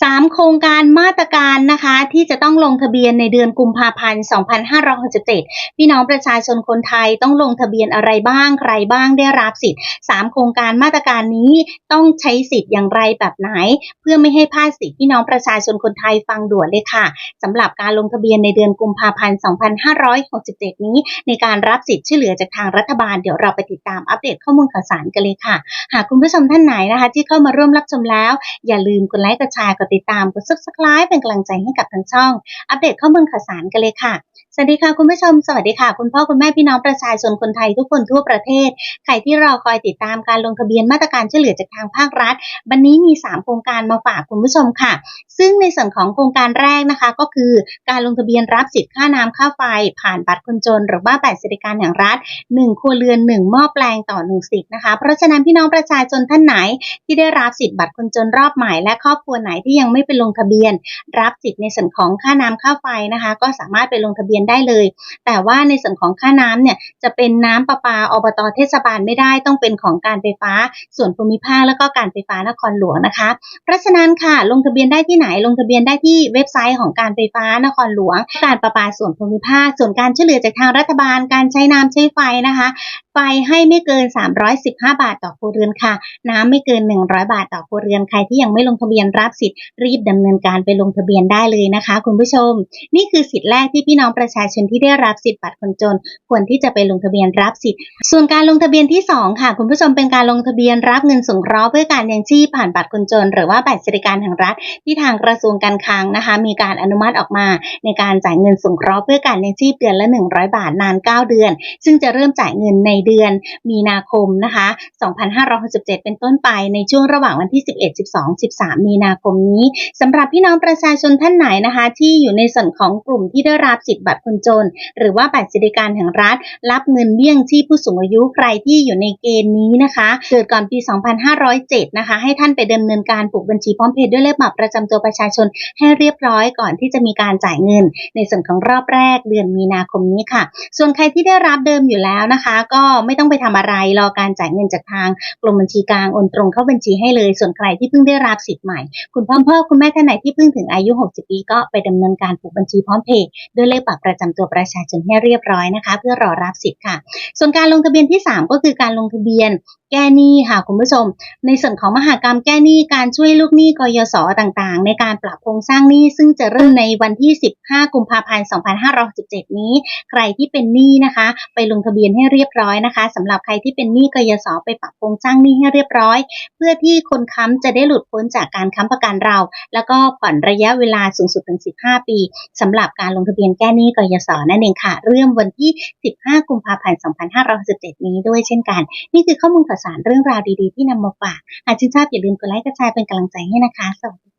3 โครงการมาตรการนะคะ ที่จะต้องลงทะเบียนในเดือนกุมภาพันธ์ 2567 พี่น้องประชาชนคนไทยต้องลงทะเบียนอะไรบ้าง ใครบ้างได้รับสิทธิ์ 3 โครงการมาตรการนี้ต้องใช้สิทธิ์อย่างไรแบบไหน เพื่อไม่ให้พลาดสิทธิ์พี่น้องประชาชนคนไทยฟังด่วนเลยค่ะสำหรับการลงทะเบียนในเดือนกุมภาพันธ์ 2567 นี้ในการรับสิทธิ์ช่วยเหลือจากทางรัฐบาล เดี๋ยวเราไปติดตามอัปเดตข้อมูลข่าวสารกันเลยค่ะ หากคุณผู้ชมท่านไหนนะคะ ที่เข้ามาร่วมรับชมแล้ว อย่าลืมกดไลค์กดแชร์ กดติดตาม กด subscribe เป็นกำลังใจให้กับทางช่อง อัปเดตข้อมูลข่าวสารกันเลยค่ะ สวัสดีค่ะคุณผู้ชม สวัสดีค่ะ คุณพ่อคุณแม่พี่น้องประชาชนคนไทยทุกคนทั่วประเทศ ใครที่รอคอยติดตามการลงทะเบียนมาตรการช่วยเหลือจากทางภาครัฐ วันนี้มี 3 โครงการมาฝากคุณผู้ชมค่ะ ซึ่งในส่วนของโครงการแรกนะคะ ก็คือการลงทะเบียนรับสิทธิ์ค่าน้ำค่าไฟ ผ่านบัตรคนจน หรือว่าบัตรสวัสดิการแห่งรัฐ 1 ครัวเรือน 1 หม้อแปลงต่อ 1 สิทธิ์นะคะ เพราะฉะนั้นพี่น้องประชาชนท่านไหนที่ได้รับสิทธิ์บัตรคนจนรอบใหม่และครอบครัวไหนที่ยังไม่ไปลงทะเบียน รับสิทธิ์ในส่วนของค่าน้ำค่าไฟนะคะ ก็สามารถไปลงทะเบียนได้เลย แต่ว่าในส่วนของค่าน้ำเนี่ยจะเป็นน้ำประปาอบตเทศบาลไม่ได้ต้องเป็นของการไฟฟ้า ส่วนภูมิภาคแล้วก็การไฟฟ้านครหลวงนะคะ เพราะฉะนั้นค่ะลงทะเบียนได้ที่ไหนลงทะเบียนได้ที่เว็บไซต์ของการไฟฟ้านครหลวง การประปาส่วนภูมิภาค ส่วนการช่วยเหลือจากทางรัฐบาลการใช้น้ำใช้ไฟนะคะ ไฟให้ไม่เกิน 315 บาทต่อครัวเรือนค่ะ น้ำไม่เกิน 100 บาทต่อครัวเรือนใครที่ยังไม่ลงทะเบียนรับสิทธิ์รีบดำเนินการไปลงทะเบียนได้เลยนะคะ คุณผู้ชม นี่คือสิทธิ์แรกที่พี่น้องประชาชนที่ได้รับสิทธิ์บัตรคนจน ควรที่จะไปลงทะเบียนรับสิทธิ์ ส่วนการลงทะเบียนที่ 2 ค่ะ คุณผู้ชมเป็นการลงทะเบียนรับเงินสงเคราะห์เพื่อการยังชีพผ่านบัตรคนจน หรือว่าบัตรสวัสดิการแห่งรัฐที่ทางกระทรวงการคลังนะคะ มีการอนุมัติออกมา ในการจ่ายเงินสงเคราะห์เพื่อการยังชีพเดือนละ 100 บาทนาน 9 เดือน ซึ่งจะเริ่มจ่ายเงินในเดือน มีนาคมนะคะ 2567 เป็นต้นไปในช่วงระหว่างวันที่ 11 12 13 มีนาคมนี้สำหรับพี่น้องประชาชนท่านไหนนะคะ ที่อยู่ในส่วนของกลุ่มที่ได้รับสิทธิ์บัตรคนจน หรือว่าบัตรสวัสดิการแห่งรัฐ รับเงินเบี้ยงชีพผู้สูงอายุใครที่อยู่ในเกณฑ์นี้นะคะ เกิดก่อนปี 2507 นะคะ ให้ท่านไปดำเนินการปลูกบัญชีพร้อมเพย์ด้วยเลขบัตรประจำตัวประชาชนให้เรียบร้อยก่อนที่จะมีการจ่ายเงิน ในส่วนของรอบแรกเดือนมีนาคมนี้ค่ะ ส่วนใครที่ได้รับเดิมอยู่แล้วนะคะ ก็ไม่ต้องไปทำอะไรรอการจ่ายเงินจากทางกรมบัญชีกลางโอนตรงเข้าบัญชีให้เลย ส่วนใครที่เพิ่งได้รับสิทธิ์ใหม่คุณพ่อพ่อคุณแม่ท่านไหนที่เพิ่งถึงอายุ 60 ปีก็ไปดำเนินการปลูกบัญชีพร้อมเพย์ด้วยเลขบัตรประจำตัวประชาชนให้เรียบร้อยนะคะ เพื่อรอรับสิทธิ์ค่ะ ส่วนการลงทะเบียนที่ 3 ก็คือการลงทะเบียนแก้หนี้ค่ะคุณผู้ชม ในส่วนของมหากรรมแก้หนี้การช่วยลูกหนี้กยศต่างๆ ในการปรับโครงสร้างหนี้ซึ่งจะเริ่มในวันที่ 15 กุมภาพันธ์ 2567 นี้ ใครที่เป็นหนี้นะคะ ไปลงทะเบียนให้เรียบร้อยนะคะสำหรับใครที่เป็นหนี้กยศไปปรับโครงสร้างหนี้ให้เรียบร้อย เพื่อที่คนค้ำจะได้หลุดพ้นจากการค้ำประกันเรา แล้วก็ผ่อนระยะเวลาสูงสุดถึง 15 ปีสำหรับการลงทะเบียนแก้หนี้กยศนั่นเองค่ะ เริ่มวันที่ 15 กุมภาพันธ์ 2567 นี้ด้วยเช่นกัน นี่คือข้อมูลข่าวสารเรื่องราวดีๆ ที่นำมาฝากหากชื่นชอบอย่าลืมกดไลค์กระจายเป็นกำลังใจให้นะคะ สวัสดี